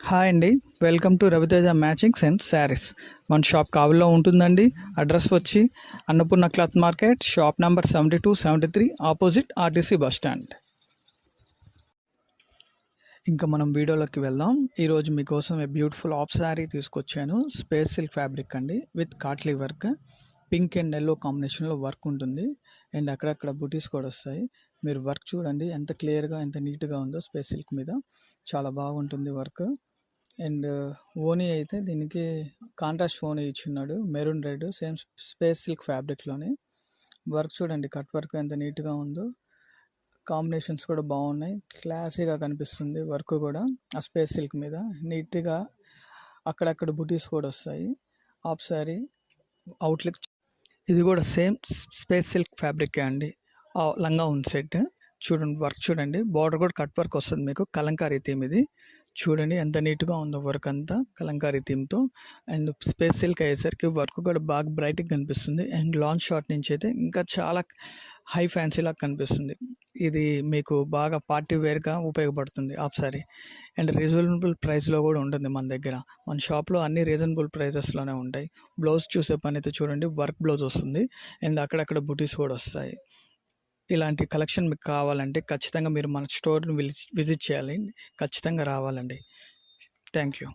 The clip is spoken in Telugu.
హాయ్ అండి. Welcome to Raviteja matchings and saris మన షాప్ కావుల్లో ఉంటుందండి. అడ్రస్ వచ్చి Annapurna cloth market shop number seventy two seventy three opposite RTC bus stand ఇంకా మనం వీడియోలోకి వెళ్దాం. ఈరోజు మీకోసం ఏ బ్యూటిఫుల్ ఆఫ్ శారీ తీసుకొచ్చాను. స్పేస్ సిల్క్ ఫ్యాబ్రిక్ అండి విత్ కాట్లీ వర్క్ పింక్ అండ్ ఎల్లో కాంబినేషన్లో వర్క్ ఉంటుంది. అండ్ అక్కడక్కడ బుటీస్ కూడా వస్తాయి. మీరు వర్క్ చూడండి ఎంత క్లియర్గా ఎంత నీట్గా ఉందో స్పేస్ సిల్క్ మీద. చాలా బాగుంటుంది వర్క్. అండ్ ఓనీ అయితే దీనికి కాంట్రాస్ట్ ఓనీ ఇచ్చున్నాడు. Maroon red same space silk ఫ్యాబ్రిక్లోనే. Work చూడండి కట్ వర్క్ ఎంత నీట్గా ఉందో. కాంబినేషన్స్ కూడా బాగున్నాయి. క్లాసీగా కనిపిస్తుంది వర్క్ కూడా ఆ స్పేస్ సిల్క్ మీద. నీట్గా అక్కడక్కడ బుటీస్ కూడా వస్తాయి. ఆఫ్ సారీ అవుట్లుక్ ఇది కూడా సేమ్ స్పేస్ సిల్క్ ఫ్యాబ్రికే అండి. ఆ లంగా ఉంది సెట్. చూడండి వర్క్ చూడండి. బార్డర్ కూడా కట్ వర్క్ వస్తుంది మీకు. కలంకారీ థీమ్ ఇది. చూడండి ఎంత నీట్గా ఉందో వర్క్ అంతా కలంకారీ థీమ్తో అండ్ స్పేస్ సిల్క్ అయ్యేసరికి వర్క్ కూడా బాగా బ్రైట్గా కనిపిస్తుంది. అండ్ లాంగ్ షార్ట్ నుంచి అయితే ఇంకా చాలా హై ఫ్యాన్సీలాగా కనిపిస్తుంది. ఇది మీకు బాగా పార్టీ వేర్గా ఉపయోగపడుతుంది ఆఫ్ సారీ. అండ్ రీజనబుల్ ప్రైస్లో కూడా ఉంటుంది మన దగ్గర. మన షాప్లో అన్ని రీజనబుల్ ప్రైజెస్లోనే ఉంటాయి. బ్లౌజ్ చూసే పని అయితే చూడండి వర్క్ బ్లౌజ్ వస్తుంది. అండ్ అక్కడక్కడ బుటీస్ కూడా వస్తాయి. ఇలాంటి కలెక్షన్ మీకు కావాలంటే ఖచ్చితంగా మీరు మన స్టోర్ని విజిట్ చేయాలి. ఖచ్చితంగా రావాలండి. Thank you